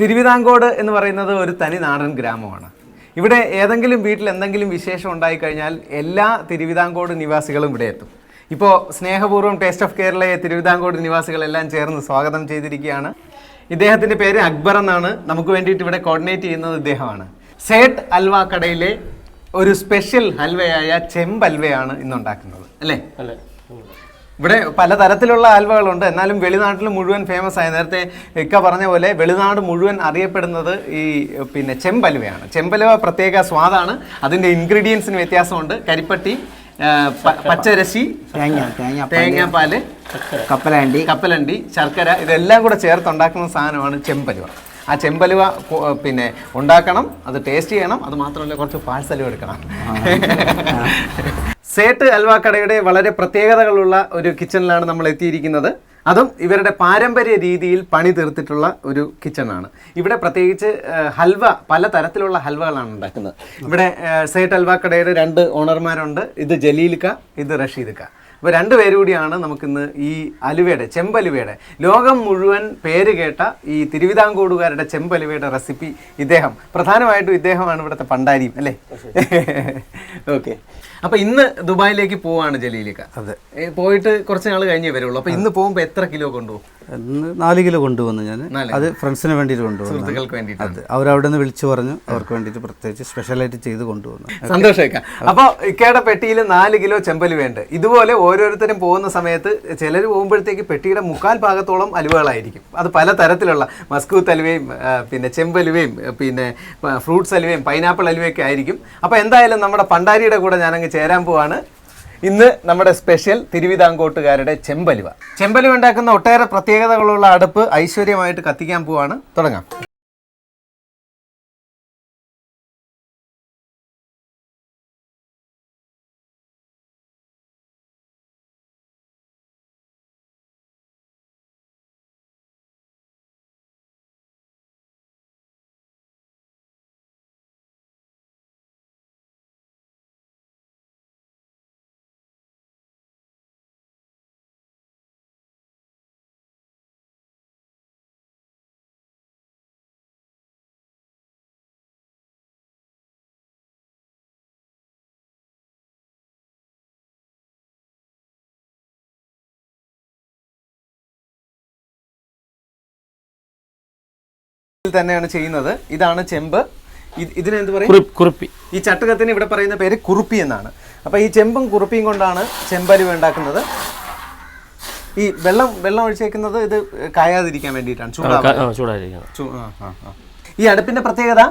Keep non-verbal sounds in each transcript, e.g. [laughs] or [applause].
തിരുവിതാംകോട് എന്ന് പറയുന്നത് ഒരു തനി നാടൻ ഗ്രാമമാണ്. ഇവിടെ ഏതെങ്കിലും വീട്ടിൽ എന്തെങ്കിലും വിശേഷം ഉണ്ടായിക്കഴിഞ്ഞാൽ എല്ലാ തിരുവിതാംകോട് നിവാസികളും ഇവിടെ എത്തും. ഇപ്പോൾ സ്നേഹപൂർവം ടേസ്റ്റ് ഓഫ് കേരളയെ തിരുവിതാംകോട് നിവാസികളെല്ലാം ചേർന്ന് സ്വാഗതം ചെയ്തിരിക്കുകയാണ്. ഇദ്ദേഹത്തിന്റെ പേര് അക്ബർ എന്നാണ്. നമുക്ക് വേണ്ടിയിട്ട് ഇവിടെ കോർഡിനേറ്റ് ചെയ്യുന്നത് ഇദ്ദേഹമാണ്. സേട്ട് അൽവ കടയിലെ ഒരു സ്പെഷ്യൽ ഹൽവയായ ചെമ്പൽവയാണ് ഇന്നുണ്ടാക്കുന്നത്. അല്ലേ? അല്ലേ ഇവിടെ പലതരത്തിലുള്ള ആൽവകളുണ്ട് എന്നാലും വെളിനാട്ടിൽ മുഴുവൻ ഫേമസ് ആയ നേരത്തെ ഇക്ക പറഞ്ഞ പോലെ വെളിനാട് മുഴുവൻ അറിയപ്പെടുന്നത് ഈ പിന്നെ ചെമ്പലുവയാണ്. ചെമ്പലുവ പ്രത്യേക സ്വാദാണ്. അതിന്റെ ഇൻഗ്രീഡിയൻസിന് വ്യത്യാസമുണ്ട്. കരിപ്പട്ടി പച്ചരശി തേങ്ങ തേങ്ങ തേങ്ങാപ്പാൽ കപ്പലണ്ടി. കപ്പലണ്ടി ശർക്കര ഇതെല്ലാം കൂടെ ചേർത്തുണ്ടാക്കുന്ന സാധനമാണ് ചെമ്പലുവ. ആ ചെമ്പലുവ പിന്നെ ഉണ്ടാക്കണം അത് ടേസ്റ്റ് ചെയ്യണം അത് മാത്രമല്ല കുറച്ച് പാഴ്സലും എടുക്കണം. സേട്ട് അൽവ കടയുടെ വളരെ പ്രത്യേകതകളുള്ള ഒരു കിച്ചണിലാണ് നമ്മൾ എത്തിയിരിക്കുന്നത്. അതും ഇവരുടെ പാരമ്പര്യ രീതിയിൽ പണി തീർത്തിട്ടുള്ള ഒരു കിച്ചണാണ്. ഇവിടെ പ്രത്യേകിച്ച് ഹൽവ പല തരത്തിലുള്ള ഹൽവകളാണ് ഉണ്ടാക്കുന്നത്. ഇവിടെ സേട്ട് അൽവ കടയുടെ രണ്ട് ഓണർമാരുണ്ട്. ഇത് ജലീൽക്ക ഇത് റഷീദ്ക്ക അപ്പോൾ രണ്ടുപേരും കൂടിയാണ് നമുക്കിന്ന് ഈ അലുവയുടെ ചെമ്പലുവയുടെ. ലോകം മുഴുവൻ പേര് കേട്ട ഈ തിരുവിതാംകൂടുകാരുടെ ചെമ്പലുവയുടെ റെസിപ്പി ഇദ്ദേഹം. പ്രധാനമായിട്ടും ഇദ്ദേഹമാണ് ഇവിടുത്തെ പണ്ടാരിയും അല്ലേ? ഓക്കെ [laughs] അപ്പോൾ ഇന്ന് ദുബായിലേക്ക് പോവാണ് ജലീലിക്ക. അതെ. പോയിട്ട് കുറച്ച് നാൾ കഴിഞ്ഞേ വരുള്ളൂ. അപ്പൊ ഇന്ന് പോകുമ്പോൾ എത്ര കിലോ കൊണ്ടുപോകും ഇന്ന് നാല് കിലോ കൊണ്ടുവന്നു ഞാൻ അത് ഫ്രണ്ട്സിന് വേണ്ടിയിട്ട് കൊണ്ടുപോകും സുഹൃത്തുക്കൾക്ക് വേണ്ടിയിട്ട് അത്. അവരവിടെ നിന്ന് വിളിച്ചു പറഞ്ഞു അവർക്ക് വേണ്ടിയിട്ട് പ്രത്യേകിച്ച് സ്പെഷ്യലായിട്ട് ചെയ്ത് കൊണ്ടുവന്നു. സന്തോഷമൊക്കെ അപ്പോൾ ഇക്കയുടെ പെട്ടിയിൽ നാല് കിലോ ചെമ്പൽ വേണ്ട. ഇതുപോലെ ഓരോരുത്തരും പോകുന്ന സമയത്ത് ചിലർ പോകുമ്പോഴത്തേക്ക് പെട്ടിയുടെ മുക്കാൽ ഭാഗത്തോളം അലുവകളായിരിക്കും. അത് പല തരത്തിലുള്ള മസ്കൂത്ത് അലുവയും പിന്നെ ചെമ്പലുവയും പിന്നെ ഫ്രൂട്ട്സ് അലുവയും പൈനാപ്പിൾ അലുവയൊക്കെ ആയിരിക്കും. അപ്പോൾ എന്തായാലും നമ്മുടെ പണ്ടാരിയുടെ കൂടെ ഞാനങ്ങ് ചേരാൻ പോവാണ്. ഇന്ന് നമ്മുടെ സ്പെഷ്യൽ തിരുവിതാംകോട്ടുകാരുടെ ചെമ്പലുവ. ചെമ്പലുവ ഉണ്ടാക്കുന്ന ഒട്ടേറെ പ്രത്യേകതകളുള്ള അടുപ്പ് ഐശ്വര്യമായിട്ട് കത്തിക്കാൻ പോവാണ്. തുടങ്ങാം. തന്നെയാണ് ചെയ്യുന്നത്. ഇതാണ് ചെമ്പ്. ഇത് ഇതിനെന്ത് പറയും? കുറി ഈ ചട്ടുകത്തിന് ഇവിടെ പറയുന്ന പേര് കുറുപ്പി എന്നാണ്. അപ്പോൾ ഈ ചെമ്പും കുറുപ്പിയും കൊണ്ടാണ് ചെമ്പരി ഉണ്ടാക്കുന്നത്. ഈ വെള്ളം വെള്ളം ഒഴിച്ചേക്കുന്നത് ഇത് കായാതിരിക്കാൻ വേണ്ടിയിട്ടാണ്. ചൂടാ. ഈ അടുപ്പിന്റെ പ്രത്യേകത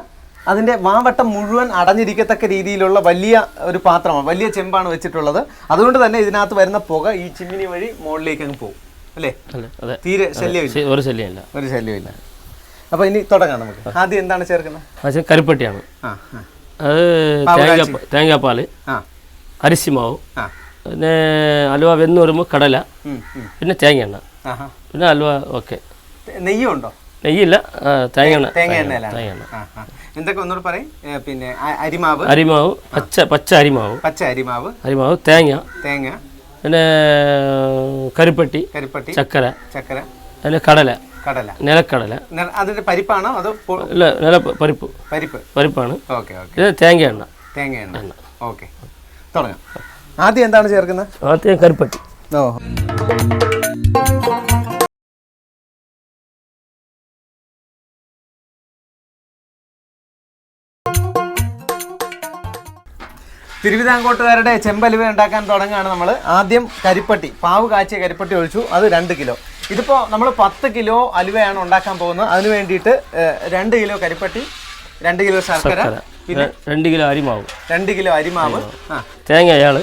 അതിന്റെ വാവട്ടം മുഴുവൻ അടഞ്ഞിരിക്കത്തക്ക രീതിയിലുള്ള വലിയ ഒരു പാത്രമാണ് വലിയ ചെമ്പാണ് വെച്ചിട്ടുള്ളത്. അതുകൊണ്ട് തന്നെ ഇതിനകത്ത് വരുന്ന പുക ഈ ചിമ്മിനി വഴി മുകളിലേക്ക് അങ്ങ് പോകും. അല്ലേ? തീരെ ശല്യമില്ല. ഒരു ശല്യമില്ല. ഒരു ശല്യമില്ല. അപ്പൊ ഇനി തുടങ്ങാം നമുക്ക്. ആദ്യം എന്താണ് ചേർക്കുന്നത്? കരിപ്പട്ടിയാണ്. അത് തേങ്ങ തേങ്ങാപ്പാൽ ആ അരിശി മാവ് ആ. പിന്നെ അലുവ വെന്ന് വരുമ്പോൾ കടല. പിന്നെ തേങ്ങ എണ്ണ. പിന്നെ അലുവ ഓക്കെ നെയ്യുണ്ടോ നെയ്യില്ല തേങ്ങ തേങ്ങ. എന്തൊക്കെ ഒന്നുകൂടെ പറയും? പിന്നെ അരിമാവ്. അരിമാവ് പച്ച പച്ച അരിമാവ്. പച്ച അരിമാവ്. അരിമാവ് തേങ്ങ. തേങ്ങ. പിന്നെ കരിപ്പട്ടി കരിപ്പട്ടി ചക്കര ചക്കര. പിന്നെ കടല. കടല. നിലക്കടല. അതിന്റെ പരിപ്പാണോ? അതോ ഇല്ല നില പരിപ്പ്. പരിപ്പ്. പരിപ്പാണ്. Okay okay. ഇത് തേങ്ങ എണ്ണ. തേങ്ങ എണ്ണ. ഓക്കെ. തുടങ്ങാം. ആദ്യം എന്താണ് ചേർക്കുന്നത്? ആദ്യം കരിപ്പട്ടി. ഓ. തിരുവിതാംകോട്ടുകാരുടെ ചെമ്പലുവ ഉണ്ടാക്കാൻ തുടങ്ങുകയാണ് നമ്മൾ ആദ്യം കരിപ്പട്ടി പാവ് കാച്ചിയ കരിപ്പട്ടി ഒഴിച്ചു. അത് രണ്ട് കിലോ. ഇതിപ്പോൾ നമ്മൾ പത്ത് കിലോ അലുവയാണ് ഉണ്ടാക്കാൻ പോകുന്നത്. അതിന് വേണ്ടിയിട്ട് രണ്ട് കിലോ കരിപ്പട്ടി രണ്ട് കിലോ ശർക്കര പിന്നെ രണ്ട് കിലോ അരിമാവ്. രണ്ട് കിലോ അരിമാവ്. ആ. തേങ്ങ അയാൾ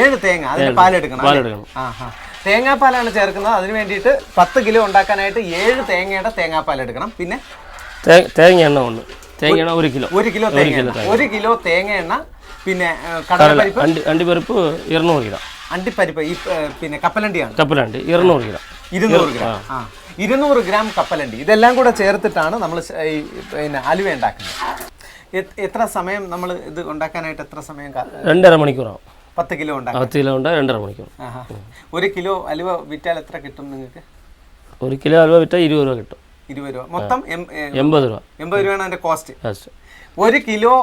ഏഴ് തേങ്ങ. അതിന് പാലെടുക്കണം? പാലെടുക്കണം. ആ ആ. തേങ്ങാപ്പാലാണ് ചേർക്കുന്നത്. അതിന് വേണ്ടിയിട്ട് പത്ത് കിലോ ഉണ്ടാക്കാനായിട്ട് ഏഴ് തേങ്ങയുടെ തേങ്ങാപ്പാൽ എടുക്കണം പിന്നെ തേങ്ങ എണ്ണ ഉണ്ട് തേങ്ങ എണ്ണ ഒരു കിലോ. ഒരു കിലോ തേങ്ങ എണ്ണ. ഒരു കിലോ തേങ്ങ എണ്ണ പിന്നെ കടലപ്പരിപ്പ്. അണ്ടി അണ്ടിപ്പരിപ്പ് ഇരുന്നൂറ് കിലോ. അണ്ടിപ്പരിപ്പ് ഈ പിന്നെ കപ്പലണ്ടിയാണ്. കപ്പലണ്ടി ഇരുന്നൂറ് കിലോ. ഇരുന്നൂറ് ഗ്രാം. ഇരുന്നൂറ് ഗ്രാം കപ്പലണ്ടി. ഇതെല്ലാം കൂടെ ചേർത്തിട്ടാണ് നമ്മൾ ഈ പിന്നെ അലുവ ഉണ്ടാക്കുന്നത്. എത്ര സമയം നമ്മൾ ഇത് ഉണ്ടാക്കാനായിട്ട് എത്ര സമയം രണ്ടര മണിക്കൂറാവും. പത്ത് കിലോ ഉണ്ടാകും പത്ത് കിലോ ഉണ്ട് രണ്ടര മണിക്കൂർ. ഒരു കിലോ അലുവ വിറ്റാൽ എത്ര കിട്ടും നിങ്ങൾക്ക്? ഒരു കിലോ അലുവ വിറ്റാൽ ഇരുപത് രൂപ കിട്ടും. ഇരുപത് രൂപ. മൊത്തം എൺപത് രൂപ. എൺപത് രൂപയാണ് അതിന്റെ കോസ്റ്റ്. ഒരു കിലോ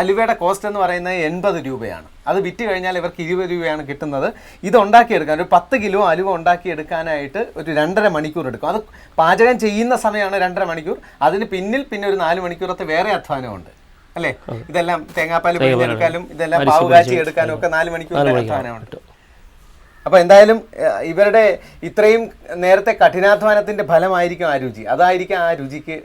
അലുവയുടെ കോസ്റ്റ് എന്ന് പറയുന്നത് എൺപത് രൂപയാണ്. അത് വിറ്റ് കഴിഞ്ഞാൽ ഇവർക്ക് ഇരുപത് രൂപയാണ് കിട്ടുന്നത്. ഇത് ഉണ്ടാക്കിയെടുക്കാൻ ഒരു പത്ത് കിലോ അലുവ ഉണ്ടാക്കിയെടുക്കാനായിട്ട് ഒരു രണ്ടര മണിക്കൂർ എടുക്കും. അത് പാചകം ചെയ്യുന്ന സമയമാണ് രണ്ടര മണിക്കൂർ. അതിന് പിന്നിൽ പിന്നെ ഒരു നാല് മണിക്കൂറത്തെ വേറെ അധ്വാനമുണ്ട്. അല്ലേ? ഇതെല്ലാം തേങ്ങാപ്പാൽ പിഴിഞ്ഞെടുക്കാനും ഇതെല്ലാം പാവ് കാച്ചി എടുക്കാനും ഒക്കെ നാല് മണിക്കൂർ അധ്വാനമുണ്ട്. അപ്പൊ എന്തായാലും ഇവരുടെ ഇത്രയും നേരത്തെ കഠിനാധ്വാനത്തിന്റെ ഫലമായിരിക്കും ആ രുചി. അതായിരിക്കും ആ രുചിക്ക്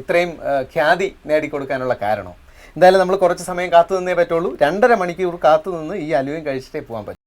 ഇത്രയും ഖ്യാതി നേടിക്കൊടുക്കാനുള്ള കാരണം. എന്തായാലും നമ്മൾ കുറച്ച് സമയം കാത്തു നിന്നേ പറ്റുള്ളൂ. രണ്ടര മണിക്കൂർ കാത്തു നിന്ന് ഈ അലുവയും കഴിച്ചിട്ടേ പോകാൻ പറ്റും.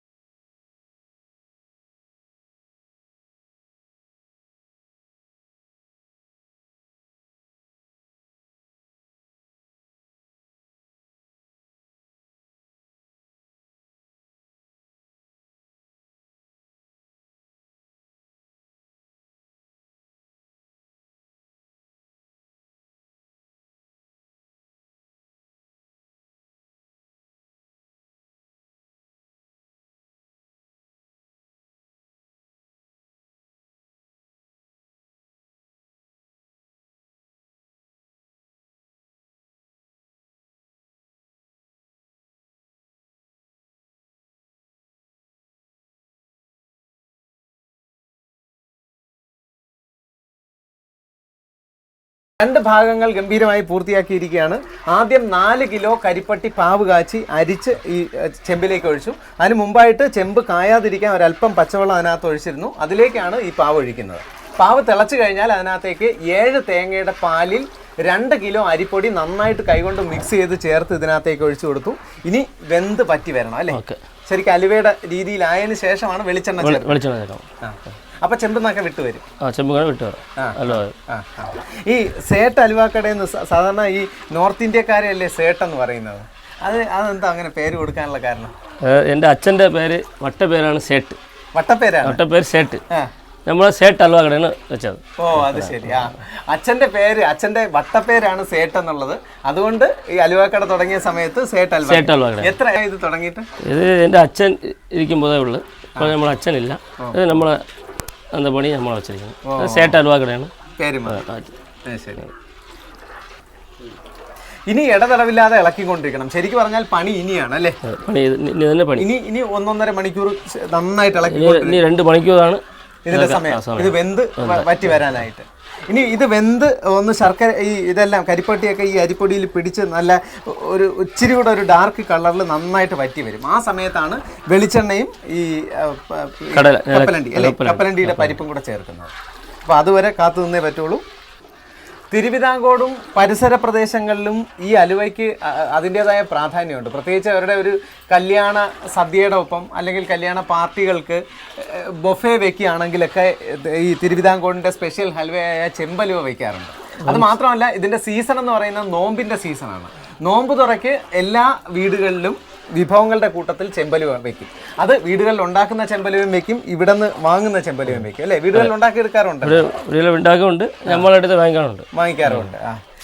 രണ്ട് ഭാഗങ്ങൾ ഗംഭീരമായി പൂർത്തിയാക്കിയിരിക്കുകയാണ്. ആദ്യം നാല് കിലോ കരിപ്പട്ടി പാവ് കാച്ചി അരിച്ച് ഈ ചെമ്പിലേക്ക് ഒഴിച്ചു. അതിന് മുമ്പായിട്ട് ചെമ്പ് കായാതിരിക്കാൻ ഒരല്പം പച്ചവെള്ളം അതിനകത്ത് ഒഴിച്ചിരുന്നു. അതിലേക്കാണ് ഈ പാവ് ഒഴിക്കുന്നത്. പാവ് തിളച്ചു കഴിഞ്ഞാൽ അതിനകത്തേക്ക് ഏഴ് തേങ്ങയുടെ പാലിൽ രണ്ട് കിലോ അരിപ്പൊടി നന്നായിട്ട് കൈകൊണ്ട് മിക്സ് ചെയ്ത് ചേർത്ത് ഇതിനകത്തേക്ക് ഒഴിച്ചു കൊടുത്തു. ഇനി വെന്ത് പറ്റി വരണം അല്ലേ? ശരിക്കും അലുവയുടെ രീതിയിലായതിനു ശേഷമാണ് വെളിച്ചെണ്ണ ചേർക്കുന്നത്. വെളിച്ചെണ്ണ ചേർക്കാം. ആ. അപ്പൊ ചെമ്പെന്നൊക്കെ വിട്ടു വരും. ആ ചെമ്പുകണ വിട്ടു വരും. ഹലോ ആ, ആ. ഈ സേട്ട് അലുവാക്കടയിൽ നിന്ന് സ- സാധാരണ ഈ നോർത്ത് ഇന്ത്യക്കാരെയല്ലേ സേട്ട് എന്ന് പറയുന്നത്? അത് അതെന്താ അങ്ങനെ പേര് കൊടുക്കാനുള്ള കാരണം? എന്റെ അച്ഛന്റെ പേര് വട്ട പേരാണ് സേട്ട്. വട്ടപ്പേരാണ്. വട്ട പേര് സേട്ട്. ആ. നമ്മളെ സേട്ട് അൽവ കടയാണ് വെച്ചത്. ഓ അത് ശരി. ആ. അച്ഛന്റെ പേര് അച്ഛന്റെ വട്ടപ്പേരാണ് സേട്ട് എന്നുള്ളത്. അതുകൊണ്ട് ഈ അലുവാക്കട തുടങ്ങിയ സമയത്ത് സേട്ട് അൽവ. സേട്ട് അൽവ കട എത്ര ഇത് തുടങ്ങിയിട്ട്? ഇത് എന്റെ അച്ഛൻ ഇരിക്കുമ്പോഴേ ഉള്ളു. ഇപ്പോൾ നമ്മളെ അച്ഛനില്ല. ഇത് നമ്മളെ എന്താ പണി? നമ്മൾ വെച്ചിരിക്കുന്നത് സേട്ട് കടയാണ് പേര് ശരി. ഇനി ഇടതടവില്ലാതെ ഇളക്കിക്കൊണ്ടിരിക്കണം. ശരിക്കും പറഞ്ഞാൽ പണി ഇനിയാണ് അല്ലേ? പണി ഇനി തന്നെ പണി. ഇനി ഇനി ഒന്നൊന്നര മണിക്കൂർ നന്നായിട്ട് ഇളക്കി ഇനി രണ്ട് മണിക്കൂറാണ് ഇതിന്റെ സമയം. ഇത് വെന്ത് വറ്റി വരാനായിട്ട്. ഇനി ഇത് വെന്ത് ഒന്ന് ശർക്കര ഈ ഇതെല്ലാം കരിപ്പട്ടിയൊക്കെ ഈ അരിപ്പൊടിയിൽ പിടിച്ച് നല്ല ഒരു ഇച്ചിരി കൂടെ ഒരു ഡാർക്ക് കളറിൽ നന്നായിട്ട് വറ്റി വരും. ആ സമയത്താണ് വെളിച്ചെണ്ണയും ഈ കപ്പലണ്ടി അല്ലെ? കപ്പലണ്ടിയുടെ പരിപ്പും കൂടെ ചേർക്കുന്നത്. അപ്പോൾ അതുവരെ കാത്തു നിന്നേ പറ്റുള്ളൂ. തിരുവിതാംകോടും പരിസര പ്രദേശങ്ങളിലും ഈ അലുവയ്ക്ക് അതിന്റേതായ പ്രാധാന്യമുണ്ട്. പ്രത്യേകിച്ച് അവരുടെ ഒരു കല്യാണ സദ്യയുടെ ഒപ്പം അല്ലെങ്കിൽ കല്യാണ പാർട്ടികൾക്ക് ബൊഫെ വെക്കുകയാണെങ്കിലൊക്കെ ഈ തിരുവിതാംകോടിന്റെ സ്പെഷ്യൽ ഹൽവയായ ചെമ്പലുവ വയ്ക്കാറുണ്ട് അത് മാത്രമല്ല ഇതിന്റെ സീസൺ എന്ന് പറയുന്നത് നോമ്പിന്റെ സീസണാണ്. നോമ്പ് തുറയ്ക്ക് എല്ലാ വീടുകളിലും വിഭവങ്ങളുടെ കൂട്ടത്തിൽ ചെമ്പലുവ വെക്കും. അത് വീടുകളിൽ ഉണ്ടാക്കുന്ന ചെമ്പലുവയും വെക്കും ഇവിടെ നിന്ന് വാങ്ങുന്ന ചെമ്പലുവയും വെക്കും. അല്ലേ? വീടുകളിൽ ഉണ്ടാക്കി എടുക്കാറുണ്ട്? വീടുകളിൽ ഉണ്ടാക്കുന്നുണ്ട്. നമ്മളെടുത്ത് വാങ്ങിക്കാറുണ്ട്. വാങ്ങിക്കാറുണ്ട്.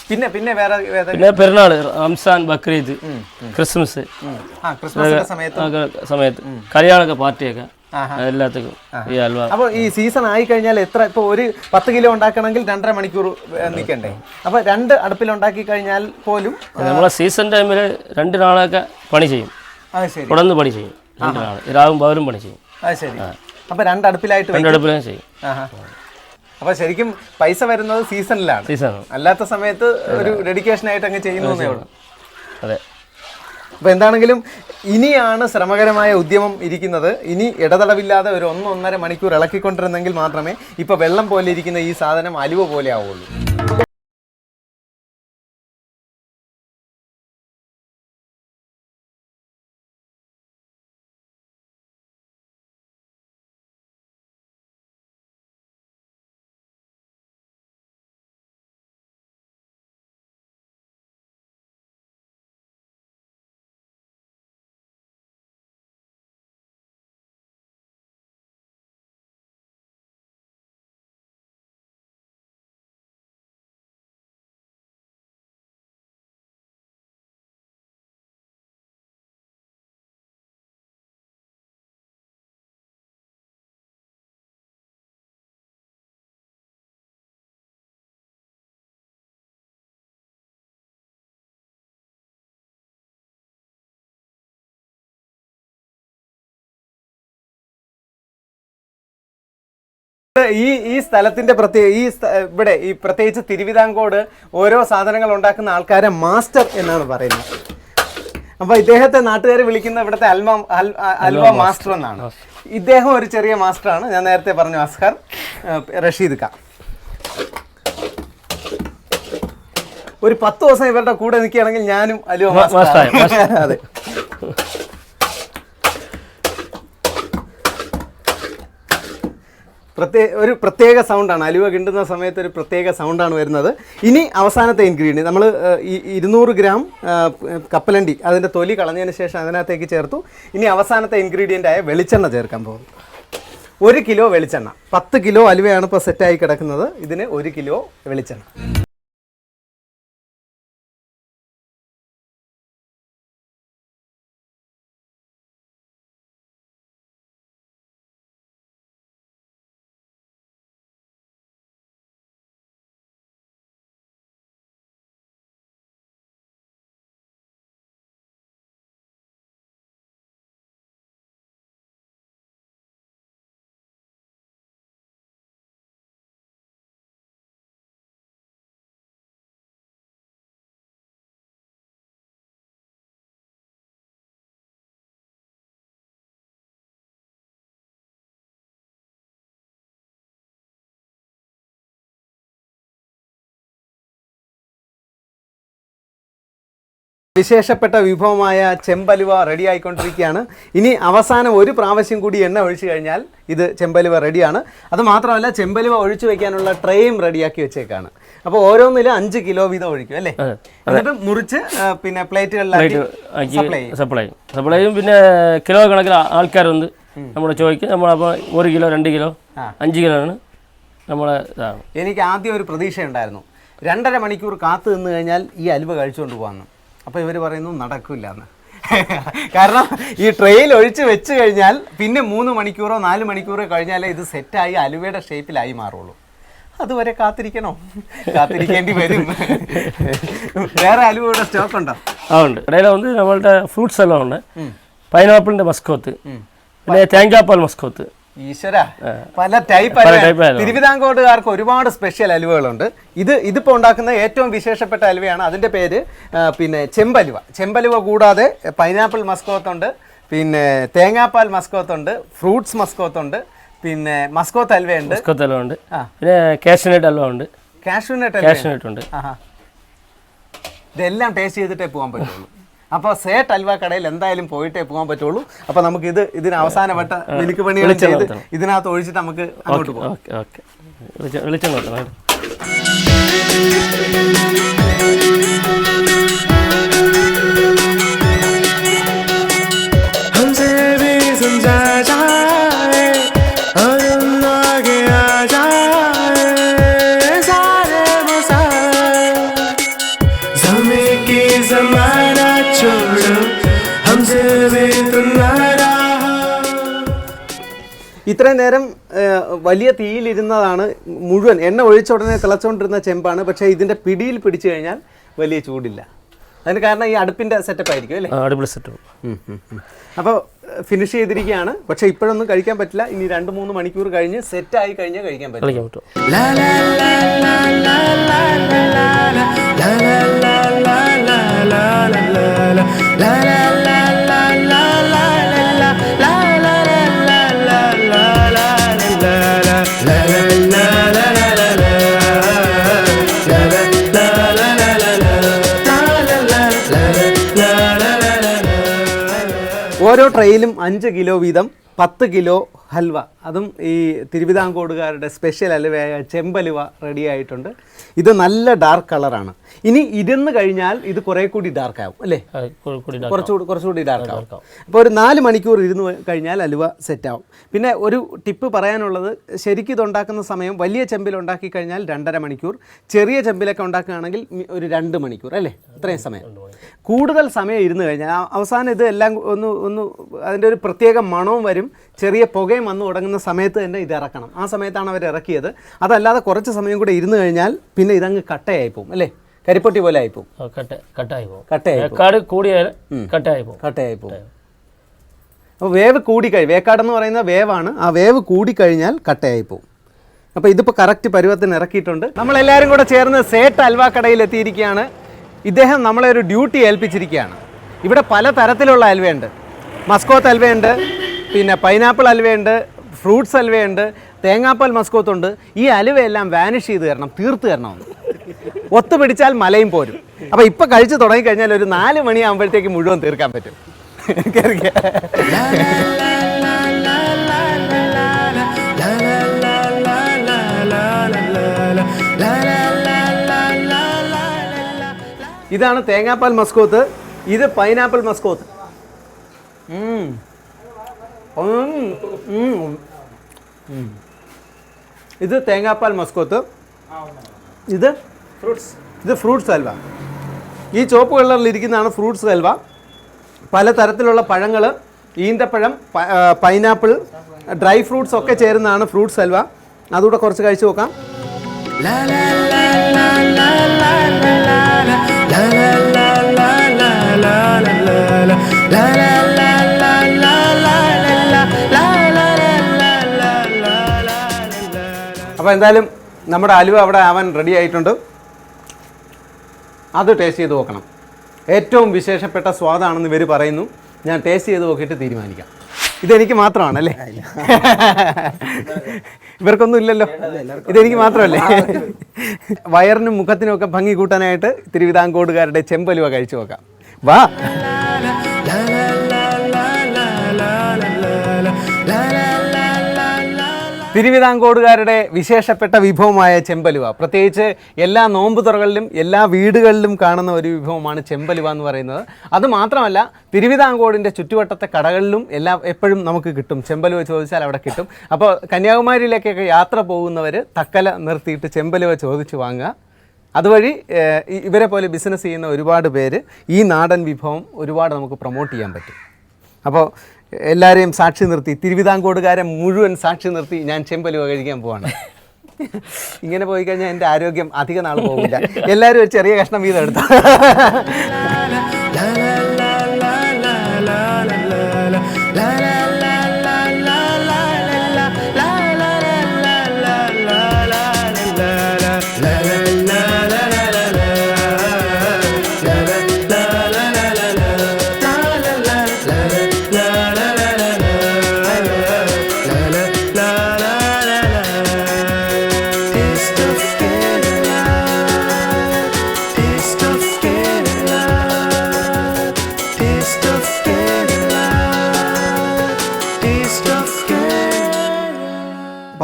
പിന്നെ പിന്നെ വേറെ പിന്നെ പെരുന്നാൾ റംസാൻ ബക്രീദ് ക്രിസ്മസ്. ആ ക്രിസ്മസ് സമയത്ത്? സമയത്ത്. കല്യാണമൊക്കെ പാർട്ടിയൊക്കെ. അപ്പൊ എല്ലാത്തിനും ഈ അപ്പോൾ ഈ സീസൺ ആയി കഴിഞ്ഞാൽ എത്ര ഇപ്പോൾ ഒരു പത്ത് കിലോ ഉണ്ടാക്കണമെങ്കിൽ രണ്ടര മണിക്കൂർ നിൽക്കണ്ടേ? അപ്പോൾ രണ്ട് അടുപ്പിൽ ഉണ്ടാക്കി കഴിഞ്ഞാൽ പോലും നമ്മളെ സീസൺ ടൈമിൽ രണ്ട് നാളൊക്കെ പണി ചെയ്യും. തുടർന്ന് പണി ചെയ്യും. രണ്ട് നാൾ രാവും പകലും പണി ചെയ്യും. അത് ശരി. അപ്പോൾ രണ്ട് അടുപ്പിലായിട്ട് രണ്ട് വെക്കും. അടുപ്പിലും ചെയ്യും. അപ്പൊ ശരിക്കും പൈസ വരുന്നത് സീസണിലാണ്. സീസൺ അല്ലാത്ത സമയത്ത് ഒരു ഡെഡിക്കേഷൻ ആയിട്ട് അങ്ങ് ചെയ്യുന്നതേ ഉള്ളൂ. അതെ. അപ്പോൾ എന്താണെങ്കിലും ഇനിയാണ് ശ്രമകരമായ ഉദ്യമം ഇരിക്കുന്നത്. ഇനി ഇടതടവില്ലാതെ ഒരു ഒന്ന് ഒന്നര മണിക്കൂർ ഇളക്കിക്കൊണ്ടിരുന്നെങ്കിൽ മാത്രമേ ഇപ്പോൾ വെള്ളം പോലെ ഇരിക്കുന്ന ഈ സാധനം അലുവ പോലെ ആവുള്ളൂ. ഈ ഈ സ്ഥലത്തിന്റെ പ്രത്യേക ഈ ഇവിടെ ഈ പ്രത്യേകിച്ച് തിരുവിതാംകോട് ഓരോ സാധനങ്ങൾ ഉണ്ടാക്കുന്ന ആൾക്കാരെ മാസ്റ്റർ എന്നാണ് പറയുന്നത്. അപ്പൊ ഇദ്ദേഹത്തെ നാട്ടുകാർ വിളിക്കുന്ന ഇവിടുത്തെ അൽമ അൽ- അൽവ മാസ്റ്റർ. എന്നാണ്. ഇദ്ദേഹം ഒരു ചെറിയ മാസ്റ്ററാണ്. ഞാൻ നേരത്തെ പറഞ്ഞു അസ്ഹർ റഷീദ് ഖാൻ. ഒരു പത്ത് ദിവസം ഇവരുടെ കൂടെ നിൽക്കുകയാണെങ്കിൽ ഞാനും അലുവ മാസ്റ്റർ [laughs] അതെ. പ്രത്യേക ഒരു പ്രത്യേക സൗണ്ടാണ് അലുവ കിണ്ടുന്ന സമയത്ത് ഒരു പ്രത്യേക സൗണ്ടാണ് വരുന്നത്. ഇനി അവസാനത്തെ ഇൻഗ്രീഡിയന്റ് നമ്മൾ ഇരുന്നൂറ് ഗ്രാം കപ്പലണ്ടി അതിന്റെ തൊലി കളഞ്ഞതിന് ശേഷം അതിനകത്തേക്ക് ചേർത്തു. ഇനി അവസാനത്തെ ഇൻഗ്രീഡിയന്റ് ആയ വെളിച്ചെണ്ണ ചേർക്കാൻ പോകും ഒരു കിലോ വെളിച്ചെണ്ണ. പത്ത് കിലോ അലുവയാണ് ഇപ്പോൾ സെറ്റായി കിടക്കുന്നത്. ഇതിന് ഒരു കിലോ വെളിച്ചെണ്ണ. വിശേഷപ്പെട്ട വിഭവമായ ചെമ്പലുവ റെഡി ആയിക്കൊണ്ടിരിക്കുകയാണ് ഇനി അവസാനം ഒരു പ്രാവശ്യം കൂടി എണ്ണ ഒഴിച്ചു കഴിഞ്ഞാൽ ഇത് ചെമ്പലുവ റെഡിയാണ്. അത് മാത്രമല്ല ചെമ്പലുവ ഒഴിച്ചു വെക്കാനുള്ള ട്രേയും റെഡിയാക്കി വെച്ചേക്കാണ്. അപ്പോൾ ഓരോന്നിലും അഞ്ച് കിലോ വീതം ഒഴിക്കും അല്ലേ. എന്നിട്ട് മുറിച്ച് പിന്നെ പ്ലേറ്റുകളിലാക്കി സപ്ലൈ ചെയ്യും. സപ്ലൈ ചെയ്യും. പിന്നെ കിലോ കണക്കിൽ ആൾക്കാരുണ്ട്. നമ്മുടെ നമ്മൾ ചോദിക്കും നമ്മളപ്പോൾ ഒരു കിലോ രണ്ട് കിലോ. അഞ്ച് കിലോ ആണ് നമ്മളെ എനിക്ക് ആദ്യം ഒരു പ്രതീക്ഷ ഉണ്ടായിരുന്നു രണ്ടര മണിക്കൂർ കാത്തു നിന്ന് കഴിഞ്ഞാൽ ഈ അലുവ കഴിച്ചുകൊണ്ട് പോകാമെന്ന്. അപ്പോൾ ഇവർ പറയുന്നു നടക്കില്ല എന്ന് [laughs] കാരണം ഈ ട്രെയിൽ ഒഴിച്ച് വെച്ച് കഴിഞ്ഞാൽ പിന്നെ മൂന്ന് മണിക്കൂറോ നാല് മണിക്കൂറോ കഴിഞ്ഞാലേ ഇത് സെറ്റായി അലുവയുടെ ഷേപ്പിലായി മാറുള്ളൂ. അതുവരെ കാത്തിരിക്കണോ? കാത്തിരിക്കേണ്ടി വരും. വേറെ അലുവയുടെ സ്റ്റോക്ക് ഉണ്ടോ? ആ ഉണ്ട്. ഇടയിൽ വന്ന് നമ്മളുടെ ഫ്രൂട്ട്സ് എല്ലാം ഉണ്ട്. പൈനാപ്പിളിന്റെ മസ്കോത്ത്. പിന്നെ തേങ്ങാപ്പാൽ മസ്കോത്ത്. ഈശ്വര. പല ടൈപ്പ് അലുവ അലുവ. തിരുവിതാംകോട്ടുകാർക്ക് ഒരുപാട് സ്പെഷ്യൽ അലുവകളുണ്ട്. ഇത് ഇതിപ്പോൾ ഉണ്ടാക്കുന്ന ഏറ്റവും വിശേഷപ്പെട്ട അലുവയാണ്. അതിന്റെ പേര് പിന്നെ ചെമ്പലുവ. ചെമ്പലുവ കൂടാതെ പൈനാപ്പിൾ മസ്കോത്തുണ്ട് പിന്നെ തേങ്ങാപ്പാൽ മസ്കോത്തുണ്ട് ഫ്രൂട്ട്സ് മസ്കോത്തുണ്ട് പിന്നെ മസ്കോത്ത് അൽവയുണ്ട് മസ്കോത്ത് അലുവ ഉണ്ട് പിന്നെ കാഷ്യൂനട്ട് അലുവ ഉണ്ട്. കാഷ്യൂനട്ട് കാഷ്യൂനട്ട് ഉണ്ട്. ഇതെല്ലാം ടേസ്റ്റ് ചെയ്തിട്ടേ പോകാൻ പറ്റുള്ളൂ. അപ്പോൾ സേട്ട് അൽവ കടയിൽ എന്തായാലും പോയിട്ടേ പോകാൻ പറ്റുള്ളൂ. അപ്പോൾ നമുക്ക് ഇത് ഇതിന് അവസാന വട്ട മിനുക്ക് പണികൾ വെളിച്ചെണ്ണ ചെയ്ത്. ഇതിനകത്ത് ഒഴിച്ചിട്ട് നമുക്ക് അങ്ങോട്ട് പോകാം. Okay okay. വിളിച്ച ഇത്രയും നേരം വലിയ തീയിലിരുന്നതാണ് മുഴുവൻ എണ്ണ ഒഴിച്ച ഉടനെ തിളച്ചുകൊണ്ടിരുന്ന ചെമ്പാണ് പക്ഷേ ഇതിന്റെ പിടിയിൽ പിടിച്ചു കഴിഞ്ഞാൽ വലിയ ചൂടില്ല അതിന് കാരണം ഈ അടുപ്പിന്റെ സെറ്റപ്പ് ആയിരിക്കും അല്ലേ അടുപ്പിന്റെ സെറ്റപ്പ് സെറ്റ് അപ്പോൾ ഫിനിഷ് ചെയ്തിരിക്കുകയാണ് പക്ഷേ ഇപ്പോഴൊന്നും കഴിക്കാൻ പറ്റില്ല ഇനി രണ്ട് മൂന്ന് മണിക്കൂർ കഴിഞ്ഞ് ആയി കഴിഞ്ഞാൽ കഴിക്കാൻ പറ്റും ഓരോ ട്രെയിലും അഞ്ച് കിലോ വീതം പത്ത് കിലോ ഹൽവ. അതും ഈ തിരുവിതാംകോടുകാരുടെ സ്പെഷ്യൽ ഹൽവയായ ചെമ്പലുവ റെഡി ആയിട്ടുണ്ട്. ഇത് നല്ല ഡാർക്ക് കളറാണ് ഇനി ഇരുന്ന് കഴിഞ്ഞാൽ ഇത് കുറേ കൂടി ഡാർക്ക് ആവും അല്ലേ? കുറച്ചുകൂടി കുറച്ചുകൂടി ഡാർക്ക് ആവും. അപ്പോൾ ഒരു നാല് മണിക്കൂർ ഇരുന്ന് കഴിഞ്ഞാൽ അലുവ സെറ്റ് ആവും. പിന്നെ ഒരു ടിപ്പ് പറയാനുള്ളത് ശരിക്കും ഇതുണ്ടാക്കുന്ന സമയം വലിയ ചെമ്പിൽ ഉണ്ടാക്കി കഴിഞ്ഞാൽ രണ്ടര മണിക്കൂർ ചെറിയ ചെമ്പിലൊക്കെ ഉണ്ടാക്കുകയാണെങ്കിൽ ഒരു രണ്ട് മണിക്കൂർ അല്ലേ? ഇത്രയും സമയം. കൂടുതൽ സമയം ഇരുന്ന് കഴിഞ്ഞാൽ അവസാനം ഇത് എല്ലാം ഒന്ന് ഒന്ന് അതിന്റെ ഒരു പ്രത്യേക മണവും വരും ചെറിയ പുകയും വന്ന് തുടങ്ങുന്ന സമയത്ത് തന്നെ ഇത് ഇറക്കണം. ആ സമയത്താണ് അവർ ഇറക്കിയത്. അതല്ലാതെ കുറച്ച് സമയം കൂടെ ഇരുന്ന് കഴിഞ്ഞാൽ പിന്നെ ഇതങ്ങ് കട്ടയായി പോകും അല്ലേ? കരിപ്പൊട്ടി പോലെ ആയി പോകും. കട്ടയായി പോകും. കൂടിയാൽ പോകും. കട്ടയായി പോകും. അപ്പോൾ വേവ് കൂടിക്കഴി വേക്കാട് എന്ന് പറയുന്ന വേവാണ്. ആ വേവ് കൂടിക്കഴിഞ്ഞാൽ കട്ടയായി പോകും. അപ്പോൾ ഇതിപ്പോൾ കറക്റ്റ് പരുവത്തിന് ഇറക്കിയിട്ടുണ്ട്. നമ്മളെല്ലാവരും കൂടെ ചേർന്ന് സേട്ട് അൽവാക്കടയിൽ കടയിൽ എത്തിയിരിക്കുകയാണ്. ഇദ്ദേഹം നമ്മളെ ഒരു ഡ്യൂട്ടി ഏൽപ്പിച്ചിരിക്കുകയാണ്. ഇവിടെ പല തരത്തിലുള്ള അൽവയുണ്ട്. മസ്കോത്ത് അൽവയുണ്ട്. പിന്നെ പൈനാപ്പിൾ അൽവയുണ്ട് ഫ്രൂട്ട്സ് അൽവയുണ്ട് തേങ്ങാപ്പാൽ മസ്കോത്തുണ്ട് ഈ അലുവയെല്ലാം വാനിഷ് ചെയ്ത് തരണം തീർത്ത് തരണം ഒത്തു പിടിച്ചാൽ മലയും പോരും അപ്പോൾ കഴിച്ചു കഴിച്ച് തുടങ്ങിക്കഴിഞ്ഞാൽ ഒരു നാല് മണിയാകുമ്പോഴത്തേക്ക് മുഴുവൻ തീർക്കാൻ പറ്റും. ഇതാണ് തേങ്ങാപ്പാൽ മസ്കോത്ത് ഇത് പൈനാപ്പിൾ മസ്കോത്ത്. ഇത് തേങ്ങാപ്പാൽ മസ്കോത്ത് ഇത് ഫ്രൂട്ട്സ് ഇത് ഫ്രൂട്ട്സ് അൽവ ഈ ചുവപ്പ് കളറിൽ ഇരിക്കുന്നതാണ് ഫ്രൂട്ട്സ് അൽവ പല തരത്തിലുള്ള പഴങ്ങൾ ഈന്തപ്പഴം പൈനാപ്പിൾ ഡ്രൈ ഫ്രൂട്ട്സ് ഒക്കെ ചേരുന്നതാണ് ഫ്രൂട്ട്സ് ഹൽവ അതുകൂടെ കുറച്ച് കഴിച്ചു നോക്കാം അപ്പോൾ എന്തായാലും നമ്മുടെ അലുവ അവിടെ ആവാൻ റെഡി ആയിട്ടുണ്ട്. അത് ടേസ്റ്റ് ചെയ്ത് നോക്കണം. ഏറ്റവും വിശേഷപ്പെട്ട സ്വാദാണെന്ന് ഇവർ പറയുന്നു. ഞാൻ ടേസ്റ്റ് ചെയ്ത് നോക്കിയിട്ട് തീരുമാനിക്കാം. ഇതെനിക്ക് മാത്രമാണ് അല്ലേ? ഇവർക്കൊന്നും ഇല്ലല്ലോ. ഇതെനിക്ക് മാത്രമല്ലേ? വയറിനും മുഖത്തിനും ഒക്കെ ഭംഗി കൂട്ടാനായിട്ട് തിരുവിതാംകോടുകാരുടെ ചെമ്പലുവ കഴിച്ചു നോക്കാം. വാ. തിരുവിതാംകോടുകാരുടെ വിശേഷപ്പെട്ട വിഭവമായ ചെമ്പലുവ. പ്രത്യേകിച്ച് എല്ലാ നോമ്പ് തുറകളിലും എല്ലാ വീടുകളിലും കാണുന്ന ഒരു വിഭവമാണ് ചെമ്പലുവ എന്ന് പറയുന്നത്. അത് മാത്രമല്ല തിരുവിതാംകോടിന്റെ ചുറ്റുവട്ടത്തെ കടകളിലും എല്ലാം എപ്പോഴും നമുക്ക് കിട്ടും. ചെമ്പലുവ ചോദിച്ചാൽ അവിടെ കിട്ടും. അപ്പോൾ കന്യാകുമാരിയിലേക്കൊക്കെ യാത്ര പോകുന്നവർ തക്കല നിർത്തിയിട്ട് ചെമ്പലുവ ചോദിച്ചു വാങ്ങുക. അതുവഴി ഇവരെ പോലെ ബിസിനസ് ചെയ്യുന്ന ഒരുപാട് പേര് ഈ നാടൻ വിഭവം ഒരുപാട് നമുക്ക് പ്രൊമോട്ട് ചെയ്യാൻ പറ്റും. അപ്പോൾ എല്ലാവരെയും സാക്ഷി നിർത്തി തിരുവിതാംകോടുകാരെ മുഴുവൻ സാക്ഷി നിർത്തി ഞാൻ ചെമ്പലുവ കഴിക്കാൻ പോവാണ്. ഇങ്ങനെ പോയി കഴിഞ്ഞാൽ എന്റെ ആരോഗ്യം അധിക നാൾ പോകില്ല എല്ലാവരും ഒരു ചെറിയ കഷ്ണം വീതം എടുത്ത?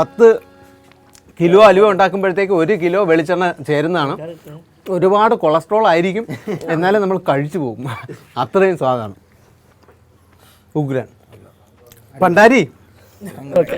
പത്ത് കിലോ അലുവ ഉണ്ടാക്കുമ്പോഴത്തേക്ക് ഒരു കിലോ വെളിച്ചെണ്ണ ചേരുന്നതാണ്. ഒരുപാട് കൊളസ്ട്രോൾ ആയിരിക്കും. എന്നാലും നമ്മൾ കഴിച്ചു പോകും. അത്രയും സ്വാദാണ്. ഉഗ്രൻ. പണ്ടാരി ഓക്കെ.